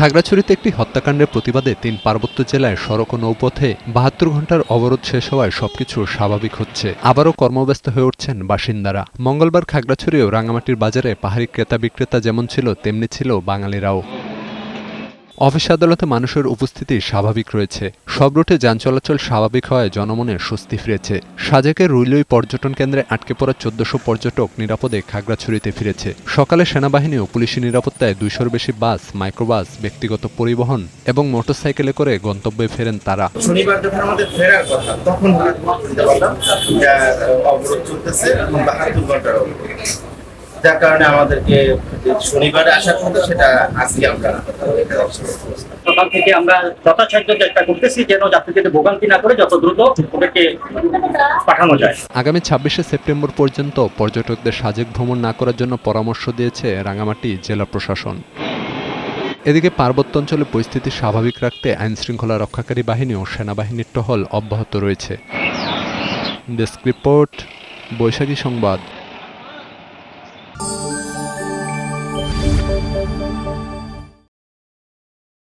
খাগড়াছড়িতে একটি হত্যাকাণ্ডের প্রতিবাদে তিন পার্বত্য জেলায় সড়ক ও নৌপথে বাহাত্তর ঘণ্টার অবরোধ শেষ হওয়ায় সবকিছু স্বাভাবিক হচ্ছে। আবারও কর্মব্যস্ত হয়ে উঠছেন বাসিন্দারা। মঙ্গলবার খাগড়াছড়ি ও রাঙামাটির বাজারে পাহাড়ি ক্রেতা বিক্রেতা যেমন ছিল, তেমনি ছিল বাঙালিরাও। অফিস আদালতে মানুষের উপস্থিতি স্বাভাবিক রয়েছে। সব রুটে যান চলাচল স্বাভাবিক হওয়ায় জনমনে স্বস্তি ফিরেছে। সাজেকের রুইলই পর্যটন কেন্দ্রে আটকে পড়া চোদ্দশো পর্যটক নিরাপদে খাগড়াছড়িতে ফিরেছে। সকালে সেনাবাহিনী ও পুলিশি নিরাপত্তায় দুইশোর বেশি বাস, মাইক্রোবাস, ব্যক্তিগত পরিবহন এবং মোটরসাইকেলে করে গন্তব্যে ফেরেন তারা। শনিবার যখন আমাদের ফেরার কথা, তখন অবরোধ চলতেছে যার কারণে আমাদেরকে যে শনিবারে আসার কথা সেটা আজকে আমরা সকাল থেকে আমরা যথাসাধ্য চেষ্টা করতেছি যেন যাত্রীদের ভোগান্তি না করে যত দ্রুত ওদেরকে পাঠানো যায়। আগামী ছাব্বিশে সেপ্টেম্বর পর্যন্ত পর্যটকদের সাজেক ভ্রমণ না করার জন্য পরামর্শ দিয়েছে রাঙামাটি জেলা প্রশাসন। এদিকে পার্বত্য অঞ্চলে পরিস্থিতি স্বাভাবিক রাখতে আইনশৃঙ্খলা রক্ষাকারী বাহিনী ও সেনাবাহিনীর টহল অব্যাহত রয়েছে। ডেস্ক রিপোর্ট বৈশাখী সংবাদ। Música